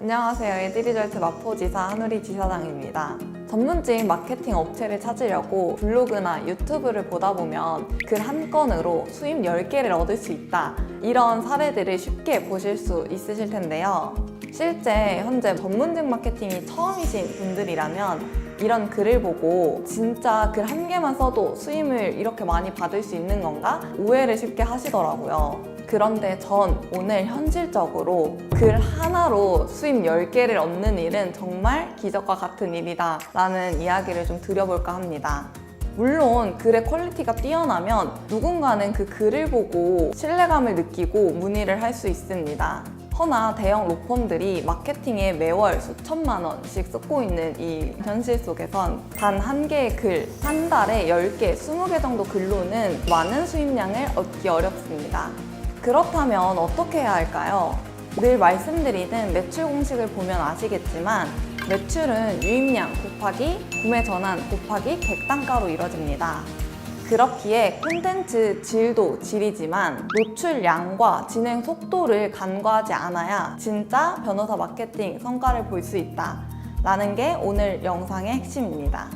안녕하세요. 에드리절트 마포지사 한우리 지사장입니다. 전문직 마케팅 업체를 찾으려고 블로그나 유튜브를 보다 보면 글 한 건으로 수입 10개를 얻을 수 있다. 이런 사례들을 쉽게 보실 수 있으실 텐데요. 실제 현재 전문직 마케팅이 처음이신 분들이라면 이런 글을 보고 진짜 글 한 개만 써도 수임을 이렇게 많이 받을 수 있는 건가? 오해를 쉽게 하시더라고요. 그런데 전 오늘 현실적으로 글 하나로 수입 10개를 얻는 일은 정말 기적과 같은 일이다 라는 이야기를 좀 드려볼까 합니다. 물론 글의 퀄리티가 뛰어나면 누군가는 그 글을 보고 신뢰감을 느끼고 문의를 할 수 있습니다. 허나 대형 로펌들이 마케팅에 매월 수천만 원씩 쓰고 있는 이 현실 속에선 단 한 개의 글, 한 달에 10개, 20개 정도 글로는 많은 수입량을 얻기 어렵습니다. 그렇다면 어떻게 해야 할까요? 늘 말씀드리는 매출 공식을 보면 아시겠지만 매출은 유입량 곱하기 구매 전환 곱하기 객단가로 이뤄집니다. 그렇기에 콘텐츠 질도 질이지만 노출량과 진행 속도를 간과하지 않아야 진짜 변호사 마케팅 성과를 볼 수 있다. 라는 게 오늘 영상의 핵심입니다.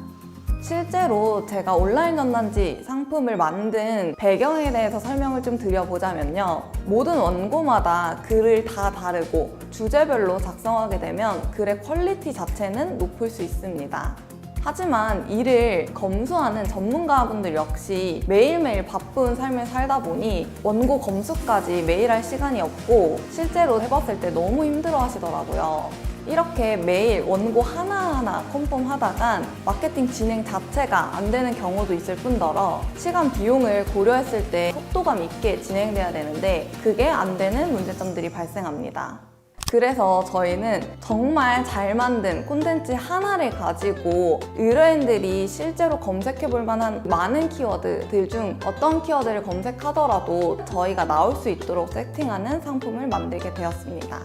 실제로 제가 온라인 전단지 상품을 만든 배경에 대해서 설명을 좀 드려보자면요. 모든 원고마다 글을 다 다르고 주제별로 작성하게 되면 글의 퀄리티 자체는 높을 수 있습니다. 하지만 이를 검수하는 전문가분들 역시 매일매일 바쁜 삶을 살다 보니 원고 검수까지 매일 할 시간이 없고 실제로 해봤을 때 너무 힘들어 하시더라고요. 이렇게 매일 원고 하나하나 컨펌 하다간 마케팅 진행 자체가 안 되는 경우도 있을 뿐더러 시간 비용을 고려했을 때 속도감 있게 진행돼야 되는데 그게 안 되는 문제점들이 발생합니다. 그래서 저희는 정말 잘 만든 콘텐츠 하나를 가지고 의뢰인들이 실제로 검색해 볼 만한 많은 키워드들 중 어떤 키워드를 검색하더라도 저희가 나올 수 있도록 세팅하는 상품을 만들게 되었습니다.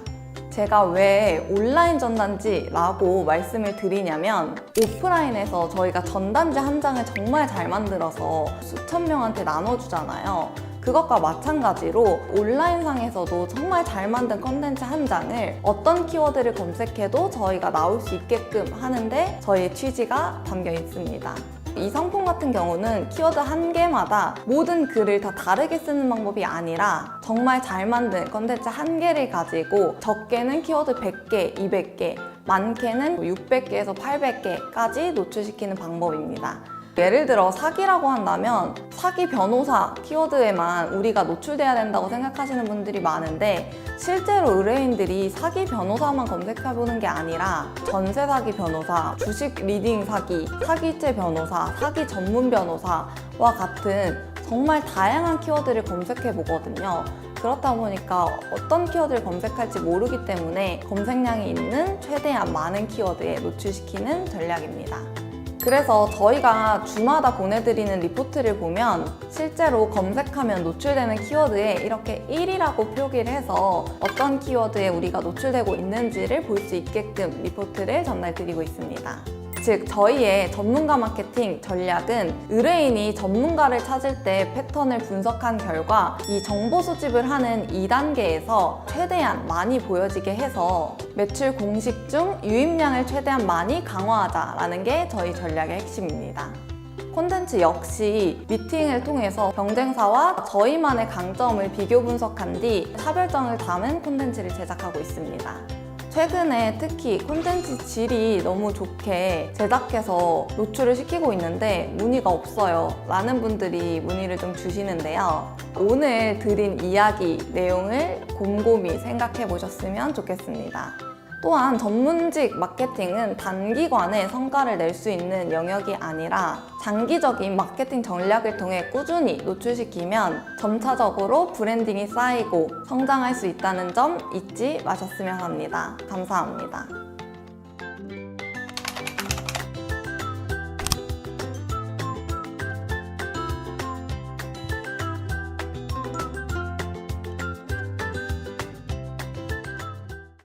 제가 왜 온라인 전단지라고 말씀을 드리냐면 오프라인에서 저희가 전단지 한 장을 정말 잘 만들어서 수천 명한테 나눠주잖아요. 그것과 마찬가지로 온라인상에서도 정말 잘 만든 컨텐츠 한 장을 어떤 키워드를 검색해도 저희가 나올 수 있게끔 하는데 저희의 취지가 담겨 있습니다. 이 상품 같은 경우는 키워드 한 개마다 모든 글을 다 다르게 쓰는 방법이 아니라 정말 잘 만든 컨텐츠 한 개를 가지고 적게는 키워드 100개, 200개, 많게는 600개에서 800개까지 노출시키는 방법입니다. 예를 들어 사기라고 한다면 사기 변호사 키워드에만 우리가 노출돼야 된다고 생각하시는 분들이 많은데 실제로 의뢰인들이 사기 변호사만 검색해보는 게 아니라 전세 사기 변호사, 주식 리딩 사기, 사기죄 변호사, 사기 전문 변호사와 같은 정말 다양한 키워드를 검색해 보거든요. 그렇다 보니까 어떤 키워드를 검색할지 모르기 때문에 검색량이 있는 최대한 많은 키워드에 노출시키는 전략입니다. 그래서 저희가 주마다 보내드리는 리포트를 보면 실제로 검색하면 노출되는 키워드에 이렇게 1이라고 표기를 해서 어떤 키워드에 우리가 노출되고 있는지를 볼 수 있게끔 리포트를 전달드리고 있습니다. 즉, 저희의 전문가 마케팅 전략은 의뢰인이 전문가를 찾을 때 패턴을 분석한 결과 이 정보 수집을 하는 2단계에서 최대한 많이 보여지게 해서 매출 공식 중 유입량을 최대한 많이 강화하자라는 게 저희 전략의 핵심입니다. 콘텐츠 역시 미팅을 통해서 경쟁사와 저희만의 강점을 비교 분석한 뒤 차별점을 담은 콘텐츠를 제작하고 있습니다. 최근에 특히 콘텐츠 질이 너무 좋게 제작해서 노출을 시키고 있는데 문의가 없어요. 라는 분들이 문의를 좀 주시는데요. 오늘 드린 이야기 내용을 곰곰이 생각해 보셨으면 좋겠습니다. 또한 전문직 마케팅은 단기간에 성과를 낼 수 있는 영역이 아니라 장기적인 마케팅 전략을 통해 꾸준히 노출시키면 점차적으로 브랜딩이 쌓이고 성장할 수 있다는 점 잊지 마셨으면 합니다. 감사합니다.